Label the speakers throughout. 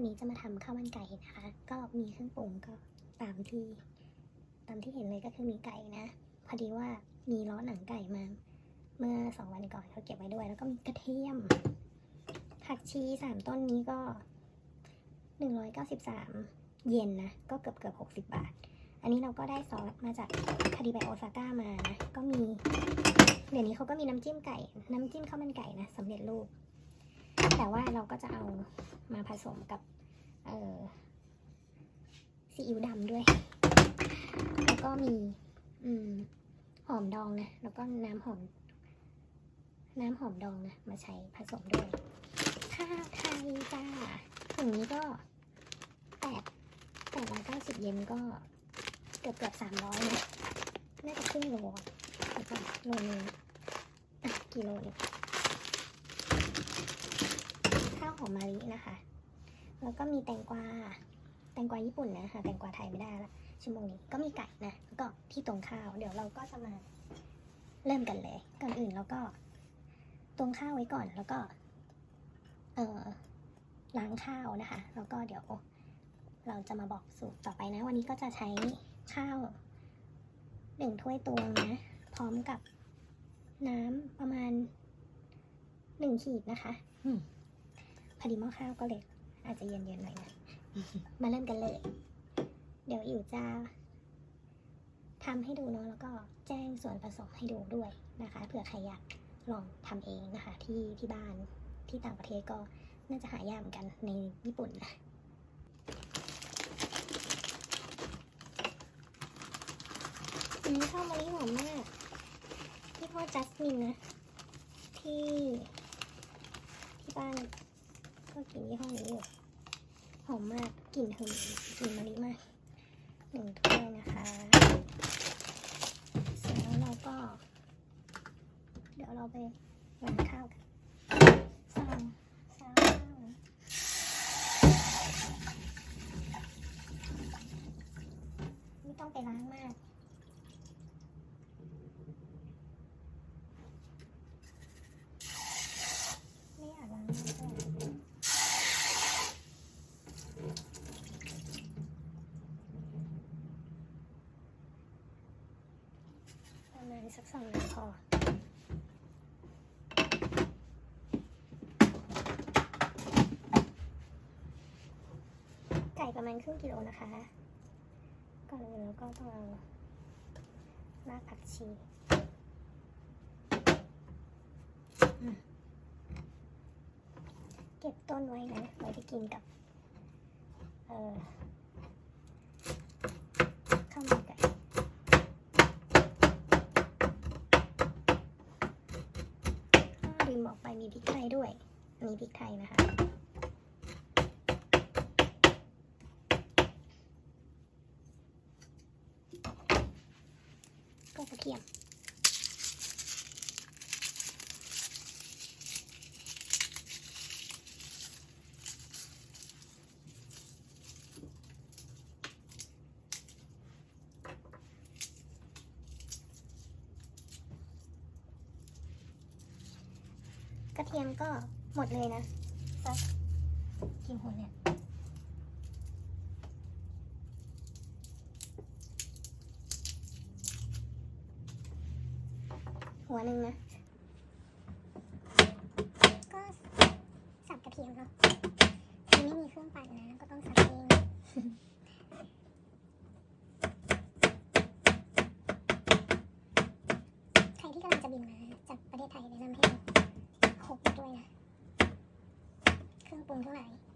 Speaker 1: วันนี้จะมาทำข้าวมันไก่นะคะ ก็มีเครื่องปรุงก็ตามที่ ตามที่เห็นเลยก็คือมีไก่นะ พอดีว่ามีล้อหนังไก่มา เมื่อสองวันก่อนเขาเก็บไว้ด้วย แล้วก็มีกระเทียม ผักชีสามต้นนี้ก็หนึ่งร้อยเก้าสิบสามเยนนะ ก็เกือบเกือบหกสิบบาท อันนี้เราก็ได้ซอสมาจากคาดิไบโอซาก้ามานะ ก็มี เดี๋ยวนี้เขาก็มีน้ำจิ้มไก่ น้ำจิ้มข้าวมันไก่นะสำเร็จรูปแต่ว่าเราก็จะเอามาผสมกับ เออซีอิ๊วดำด้วย แล้วก็มี อืม หอมดองนะ แล้วก็น้ำหอม น้ำหอมดองนะ มาใช้ผสมด้วยข้าวไทยจ้าถุงนี้ก็แปดแปดร้อยเก้าสิบเยนก็เกือบเกือบสามร้อยนะน่าจะครึ่งโลอะเดี๋ยวก่อนโลนึงอะกิโลเนี่ยข้าวหอมมะลินะคะ แล้วก็มีแตงกวา แตงกวาญี่ปุ่นนะหาแตงกวาไทยไม่ได้ละชั่วโมงนี้ ก็มีไก่นะ แล้วก็ที่ตรงข้าว เดี๋ยวเราก็จะมาเริ่มกันเลย ก่อนอื่นเราก็ตรงข้าวไว้ก่อน แล้วก็ เอ่อ ล้างข้าวนะคะ แล้วก็เดี๋ยวเราจะมาบอกสูตรต่อไปนะ วันนี้ก็จะใช้ข้าวหนึ่งถ้วยตวงนะ พร้อมกับน้ำประมาณหนึ่งขีดนะคะอืมพอดีหม้อข้าวก็เล็ก อาจจะเย็นๆหน่อยนะ มาเริ่มกันเลย เดี๋ยวอิ๋วจะทำให้ดูเนาะแล้วก็แจ้งส่วนผสมให้ดูด้วยนะคะเผื่อใครอยากลองทำเองนะคะ ที่ที่บ้านที่ต่างประเทศก็น่าจะหายากเหมือนกันในญี่ปุ่นนะอันนี้ข้าวมะลิหอมมากที่พ่อจัสมินนะ ที่ที่บ้านก็กินยี่ห้อนี้อยู่ อมมากกลิ่นหอมกลิ่นมะลิมากหนึ่งถ้วยนะคะเสร็จแล้วเราก็ เดี๋ยวเราไปล้างข้าวกันซองซองข้าวนะไม่ต้องไปล้างมาก ไม่อยากล้างมากเลยประมาณ สักสองนาทีพอไก่ประมาณครึ่งกิโลนะคะก่อนอื่นเราก็ต้องเอารากผักชีเก็บต้นไว้นะไว้ไปกินกับ เออข้าวมันไก่อ้อลืมบอกไปมี พริกไทยด้วย มีพริกไทยนะคะ ก็กระเทียม ก ระเทียมก็หมดเลยนะสักกี่หัวเนี่ยหัวหนึ่งนะ ก็สับกระเทียมเนาะมันไม่มีเครื่องปั่นนะ ก็ต้องสับเองใครที่กำลังจะบินมาจากประเทศไทยแนะนำให้พกมา ด้วยนะ เครื่องปรุงทั้งหลายค่ะเม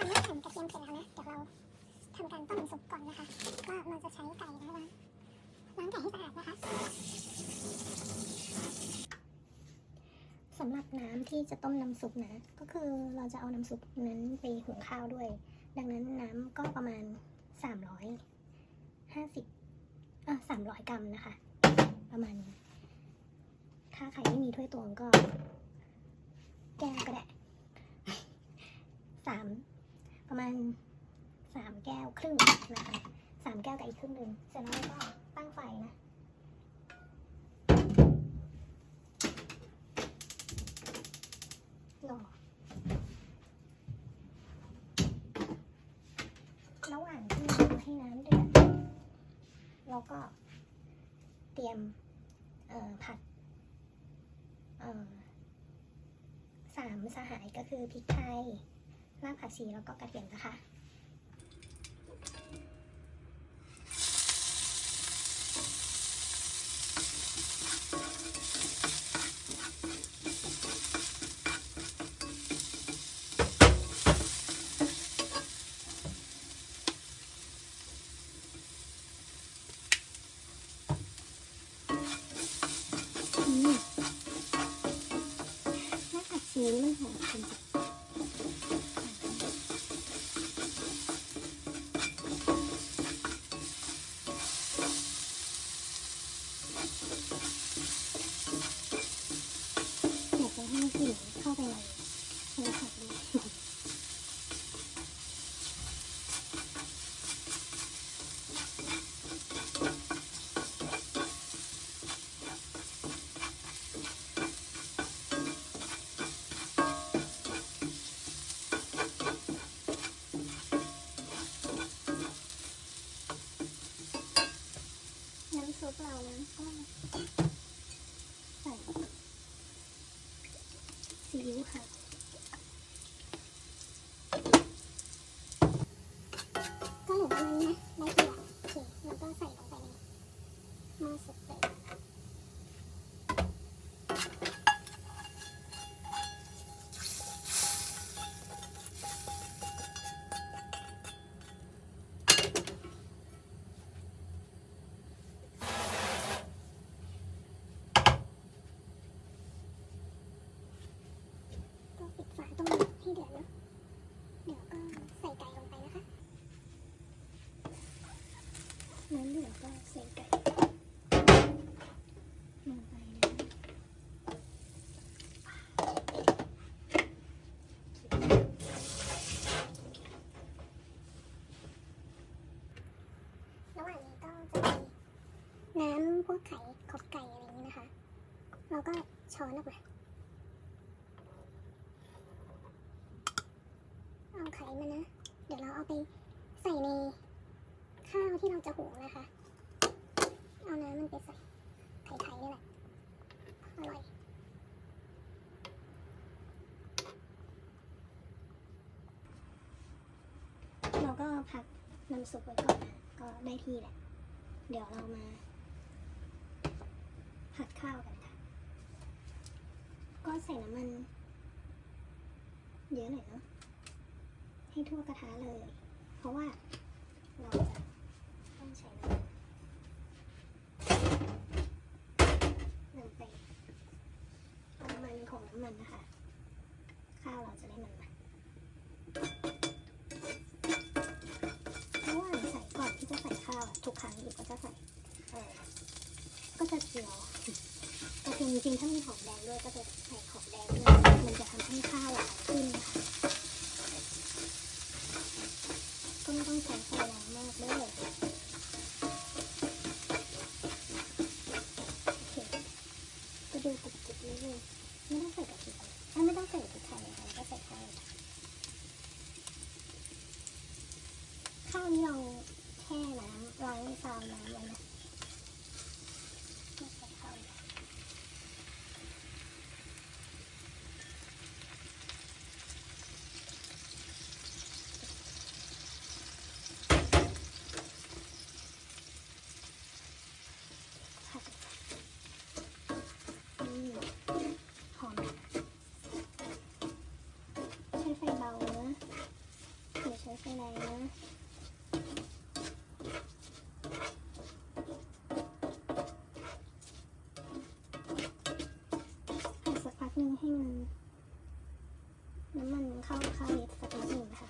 Speaker 1: ื่อหั่นกระเทียมเสร็จแล้วนะ เดี๋ยวเราทำการต้มน้ำซุปก่อนนะคะก็เราจะใช้ไก่นะคะล้างล้างไก่ให้สะอาดนะคะ สำหรับน้ำที่จะต้มน้ำซุปนะ ก็คือเราจะเอาน้ำซุปนั้นไปหุงข้าวด้วย ดังนั้นน้ำก็ประมาณสามร้อยห้าสิบเออสามร้อยกรัมนะคะ ประมาณนี้ ถ้าใครไม่มีถ้วยตวงก็ แก้วก็ได้สามประมาณสามแก้วครึ่งนะคะสามแก้วกับอีกครึ่งหนึ่งเสร็จแล้วก็ตั้งไฟนะ รอระหว่างที่ราให้น้ำเดือดเราก็เตรียมผัดสามสหายก็คือพริกไทยรากผักชีแล้วก็กระเทียมนะคะ อืมรากผักชีนี่มันหอมจริงๆอยากจะให้กลิ่นเข้าไปในโทรศัพท์ด้วย น้ำซุปเรานะก็ใส่ซีอิ๊วค่ะก็เหลือประมาณนี้นะได้ทีละโอเคแล้วก็ใส่ลงไปใน หม้อซุปเลยก็ปิดฝาต้มให้เดือดเนาะเดี๋ยวก็ใส่ไก่ลงไปนะคะ น้ำเดือดก็ใส่ไก่ลงไปนะระหว่างนี้ก็จะมีน้ำพวกไข่ขอบไก่อะไรอย่างนี้นะคะ เราก็ช้อนออกมาเอาไข่มานะ เดี๋ยวเราเอาไปใส่ในข้าวที่เราจะหุงนะคะ เอาน้ำมันไปใส่ไข่ไข่นี่แหละ อร่อยเราก็พักน้ำซุปไว้ก่อนนะก็ได้ที่แหละ เดี๋ยวเรามาผัดข้าวกัน ก็ใส่น้ำมัน เยอะหน่อยเนาะให้ทั่วกระทะเลย เพราะว่าเราจะต้องใช้น้ำนำไปเอามันของน้ำมันนะคะ ข้าวเราจะได้มันๆระว่าใส่ก่อนที่จะใส่ข้าวอะทุกครั้งอยู่ก็จะใส่ก็จะเจียวกระเทียมจริงๆถ้ามีหอมแดงด้วยก็จะ ให้ข้าวหวานขึ้นนะคะก็ไม่ต้องใช้ไฟแรงมากด้วยโอเคก็ดูกรุบกรุบนิดนึงไม่ต้องใส่กะทิถ้าไม่ต้องใส่พริกไทยนะคะแล้วก็ใส่ข้าวเลยค่ะข้าวนี่เราแช่น้ำล้างซาวน้ำไว้นะไม่ใส่ข้าวเลยผัดอืมหอมใช้ไฟเบานะอย่าใช้ไฟแรงนะ ผัดสักพักหนึ่งให้มันน้ำมันเข้าข้าวนิดสักนิดหนึ่งนะคะ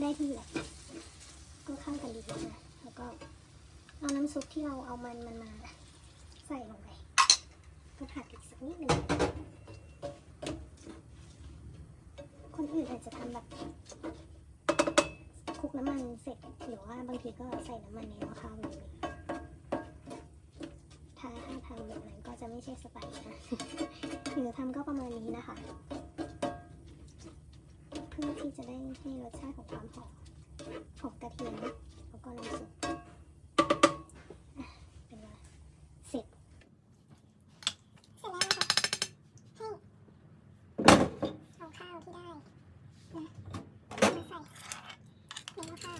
Speaker 1: ได้ที่แหละก็เข้ากันดีนะแล้วก็เอาน้ำซุปที่เราเอามันมันมาใส่ลงไปก็ผัดอีกสักนิดหนึ่งคนอื่นอาจจะทำแบบคลุกน้ำมันเสร็จหรือว่าบางทีก็ใส่น้ำมันในหม้อข้าวเลยถ้าถ้าทำแบบนั้นก็จะไม่ใช่สไตล์นะหรือทำก็ประมาณนี้นะคะ จะได้ให้รสชาติของความหอมของกระเทียมนะวก็น้ำซุปอะเป็นว่าเสร็จ
Speaker 2: เสร็จแล้วนะคะให้เอาข้าวที่ได้นะมาใส่ในหม้อข้าว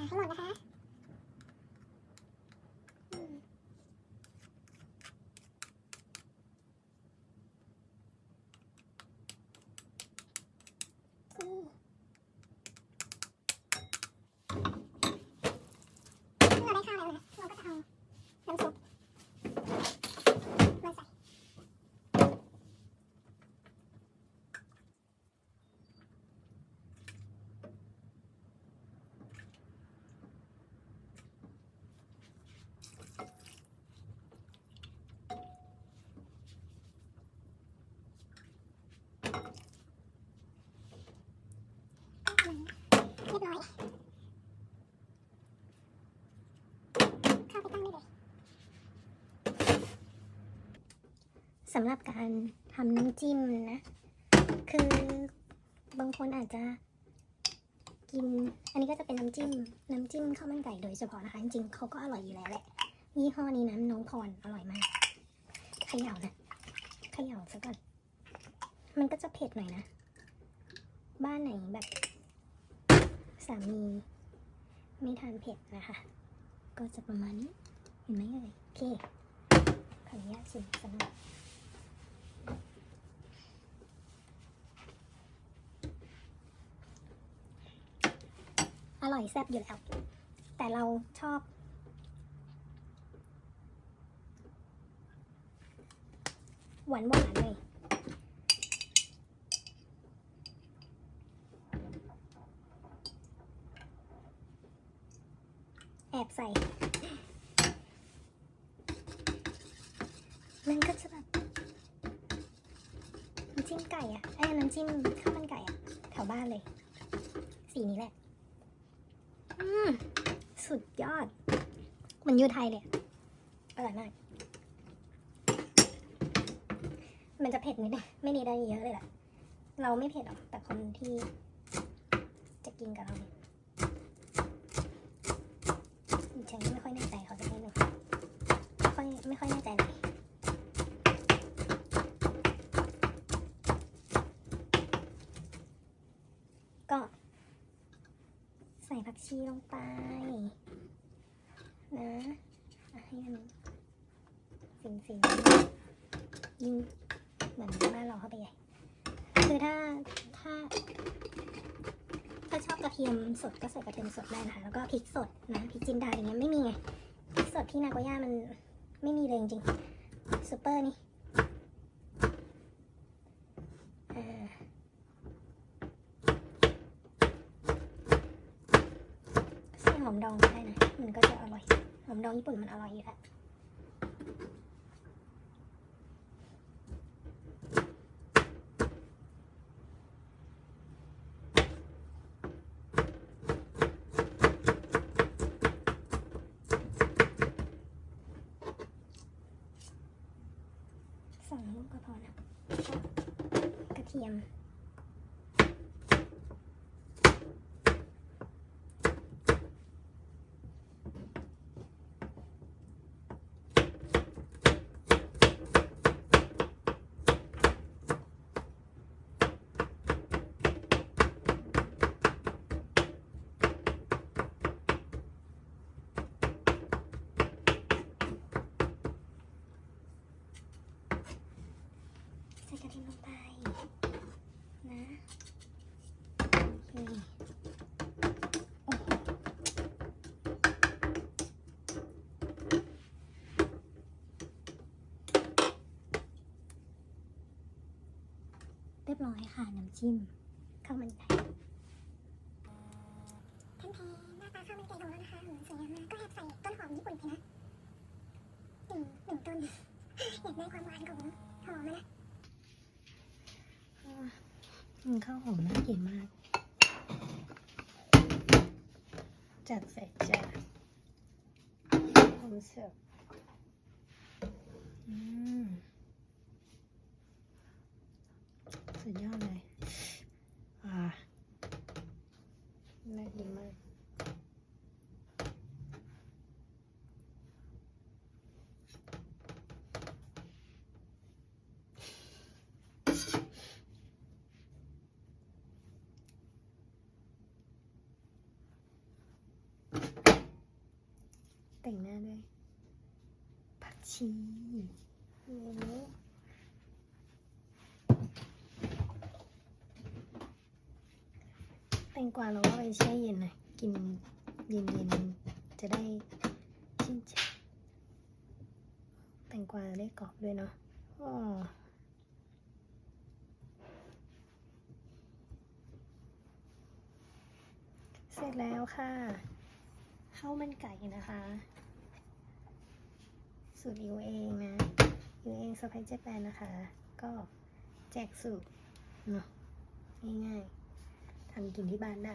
Speaker 2: ต้องเกลี่ยให้หมดนะคะอืมอืมเมื่อเราได้ข้าวแล้วนะเราก็จะเอาน้ำซุปมาใส่ เรี ยบร้อย เข้าไปตั้งได้เลย
Speaker 1: สำหรับการทำน้ำจิ้มนะ คือบางคนอาจจะกิน อันนี้ก็จะเป็นน้ำจิ้ม น้ำจิ้มข้าวมันไก่โดยเฉพาะนะคะ จริงๆเขาก็อร่อยอยู่แล้วแหละยี่ห้อนี้นะน้องพรอร่อยมากขย่านะขย่าซะก่อน มันก็จะเผ็ดหน่อยนะ บ้านไหนแบบามีไม่ทานเผ็ดนะคะ ก็จะประมาณนี้เห็นไหมเอ่ยโอเคขออนุญาตชิมสักหน่อยอร่อยแซ่บอยู่แล้ว แต่เราชอบ หวานหวานเลย แอบใส่ มันก็จะแบบน้ำจิ้มไก่อะไอ้ยน้ำจิ้มข้าวมันไก่อะแถวบ้านเลย สีนี้แหละ อืมสุดยอด เหมันอยูไทยเลยอะอร่อยมาก มันจะเผ็ดนิดนึงไม่ได้ได้เยอะเลยแหละเราไม่เผ็ดหรอก แต่คนที่จะกินกับเราเนี่ยฉันไม่ค่อยแน่ใจเขาจะให้หนึ่ง ไม่ค่อยแน่ใจเลยก็ ใส่ผักชีลงไป นะให้มันฟินฟินๆยิ่งเหมือนบ้านเราเข้าไปใหญ่คือถ้าถ้า ถ้าชอบกระเทียมสดก็ใส่กระเทียมสดได้นะคะ แล้วก็พริกสดนะพริกจินดาอย่างเงี้ยไม่มีไงพริกสดที่นาโกย่ามัน ไม่มีเลยจริงๆซูเปอร์นี่อ่าใส่หอมดองก็ได้นะ มันก็จะอร่อย หอมดองญี่ปุ่นมันอร่อยอยู่แล้วส องลูกก็พอนะกระเทียม พ ร้อยค่ะน้ำจิ้มข้าวมันไก่
Speaker 2: ท่านแพหน้าตาข้าวมันไก่ของเรานะคะหืมสวยงามมากก็แอบใส่ต้นหอมญี่ปุ่นไปนะหนึ่งหนึ่งต้นอยากได้ความหวานของหอมอะนะ
Speaker 1: อืมข้าวหอมน่ากินมาก จัดใส่จานพร้อมเสิร์ฟอืม สุดยอดเลย อ่า น่ากินมากแต่งหน้าด้วยผักชีโอ้โหแต งกวาเราก็ไปแช่เย็นหน่อย กินเย็นๆ จะได้ชื่นใจแตงกวาได้กรอบด้วยเนาะอ๋อเสร็จแล้วค่ะข้าวมันไก่นะคะ สูตรอิวเองนะอิวเองสไปเจแปนนะคะ ก็แจกสูตรเนาะง่ายๆำกินที่บ้านได้